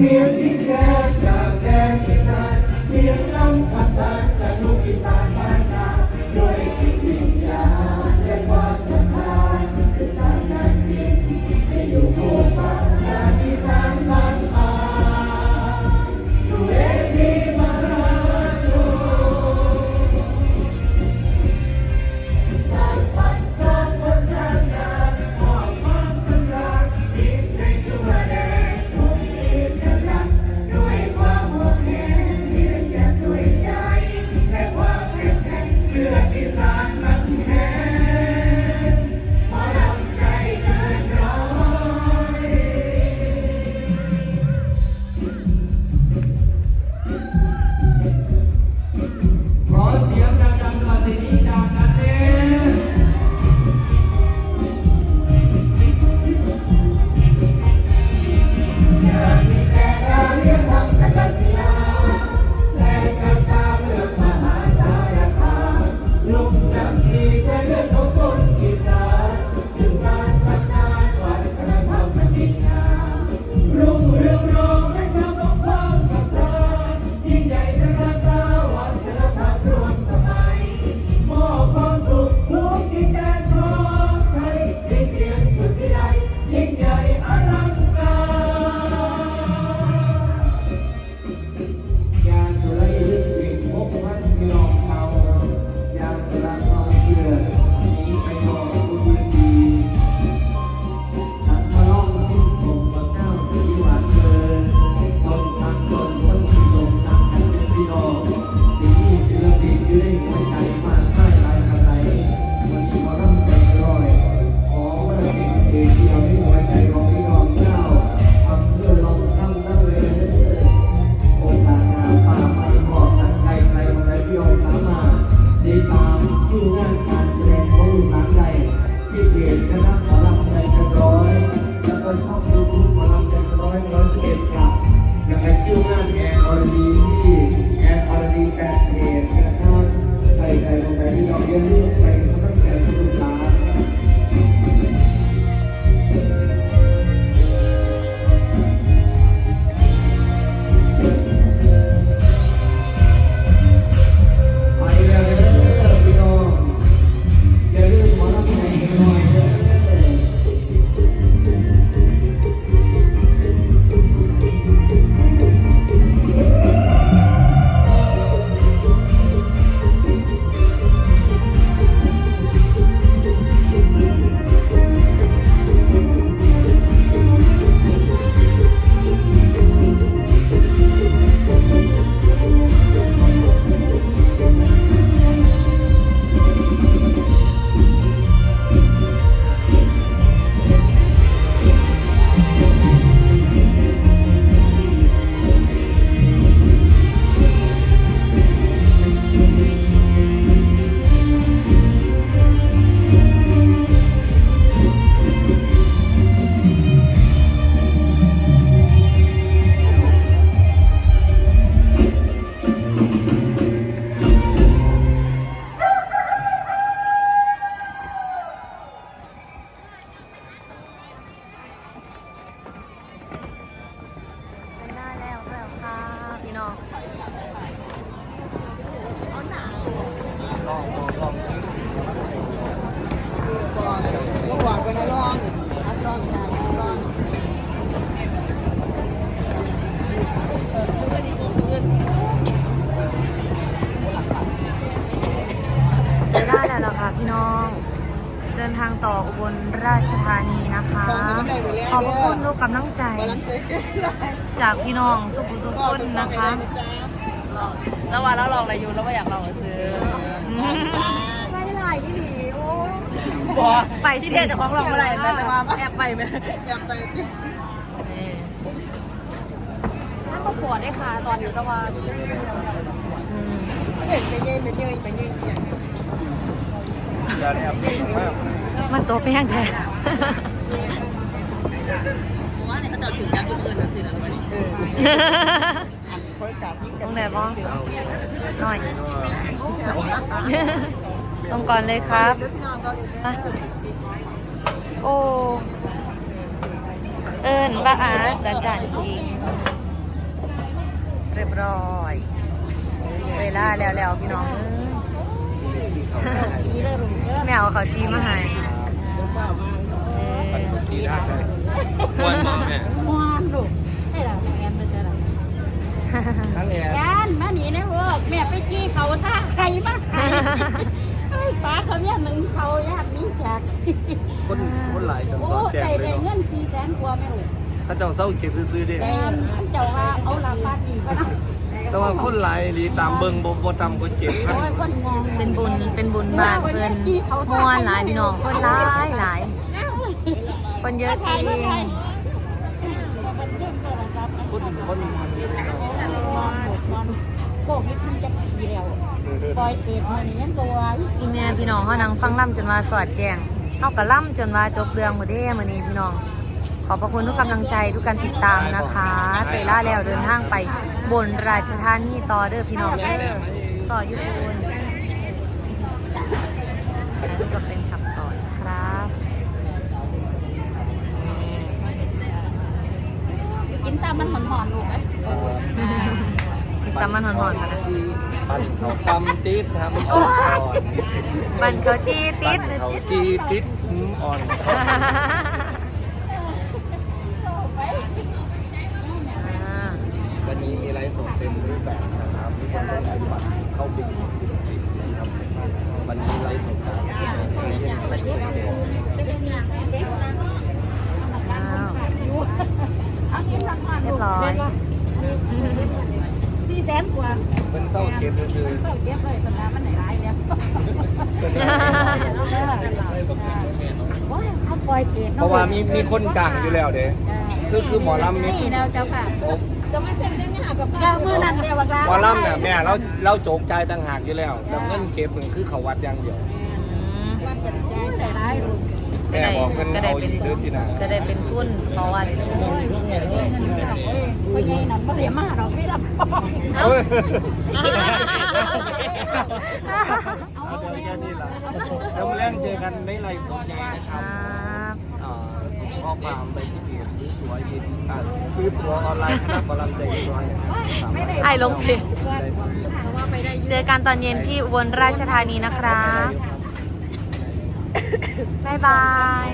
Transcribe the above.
Here we go. เดินทางต่ออุบลราชธานีนะคะ ขอบพระคุณทุกกำลังใจกำลังใจเกินได้จากพี่น้องสุขุสุขก็คนจะนะคะแล้ววันแล้วลองอะไรอยู่แล้วว่าอยากลองมาซื้อไม่ไหลพี่หลีโอ้บอกไปที่สิเดียจะของลองอะไรแม่แต่ว่าแอบไปไหมอยากไปที่ถ้าประกวดได้ค่ะตอนอยู่ตะวันเห็นไปเย่ไปเย่ไปเย่อย่าง มันตัวไปยังแท้ผมว่าเนี่ยเขาจะถึงจับจุดอื่นหรือสิแล้วสิคอยกัดยิ่งตรงไหนบ้างหน่อย ตรงก่อนเลยครับ โอ้ เอิญบ้าอาสอาจารย์จริงเรียบร้อย เวลาแล้วแล้วพี่น้อง แมวเขาจีมาให้เออวันมาแม่มวนลูกให้เราแอนไปเจอเราทั้งแอนยานมาหนีนะเวิร์กแม่ไปกี้เขาท่าใครมาใครไอ้ป้าเขาเนี่ยหนึ่งเขาญาตินี้จากคนคนหลายจนโอ้สอนแจกใจเลยได้เนาะเงินสี่แสนกว่าแม่ลูกถ้าเจ้าเศร้าเก็บซื้อๆเด้แต่อันเจ้าว่าเอาหลักบ้านอีกนะ แต่ว่าคนหลายหลีตามเบิ่งบ่บ่ตามคนเจ็บพันโอ้ยคนงงเป็นบุญเป็นบุญบานเพิ่นม่วนหลายพี่น้องคนหลายหลายคนเยอะจริงคนคนมันเยอะเนาะโควิดมันจะปีแล้วปล่อยเตะมานี่ยังตัวอีแม่พี่น้องเขานั่งฟังล่ำจนว่าสอดแจ้งเขาก็ล่ำจนว่าจบเรื่องหมดเด้มื้อนี้พี่น้องข อบพระคุณทุกกำลังใจทุกการติดตามนะคะเตยล่าแล้วเดินทางไปบนราชธานีต่อเด้อพี่น้องเด้อสอยุพูนแล้วก็เป็นขับต่อนะครับกินตามมันหอนๆลูกไหมซัมมันหอนๆมานะปั่นเขาตำติดทำอ่อนปันเขาจีติปั่ดนเขาจีติดหืมอ่อน อ่า วันนี้มีไลฟ์สดเต็มรูป แบบนะครับทุกคนต้องซื้อบัตรเข้าบินบินนะครับวันนี้ไลฟ์สดการเรียนเต็มว้าเกินทางผ่านเลยกบร้อยสี่แสนกว่าเป็นเศร้าเก็บซื้อเศร้าเก็บเลยตอนนั้นมันไหนร้ายแล้วว้าเอาปล่อยเกตเพราะว่ามีมีคนจ้างอยู่แล้วเด้คือคือหมอลำนี่นี่แล้วเจ้าค่ะจะไม่เซ็นได้ไหม ยามือนั่นเดียวว่าหมอลำเนี่ยแม่เราเราโจกใจายต่างหากอยู่แล้วแต่เงินเก็บมันคือเขาวัดอย่างเดียวอืมใส่ร้ายลูกก็ได้แม่บอกเพิ่นก็ได้เอาเป็นอีกเด้อที่น่ะก็ได้เป็นทุนเพราะว่าพ่อใหญ่นั่นบ่ได้มาเราไม่รับเอ้ยเอาเอาเดี๋ยวแค่นี้ล่ะแล้วมาเล่นเจอกันในไลฟ์สดใหญ่นะคครัรับบอ่าส่งข้อความไปที่เพจซื้อ ตั๋วยินอ่าซื้อตั๋วออนไลน์คณะบอลลัมใจร้อยสามารถไอ้ลงเพจเจอกันตอนเย็นที่อุบลราชธานีนะครับบ๊ายบาย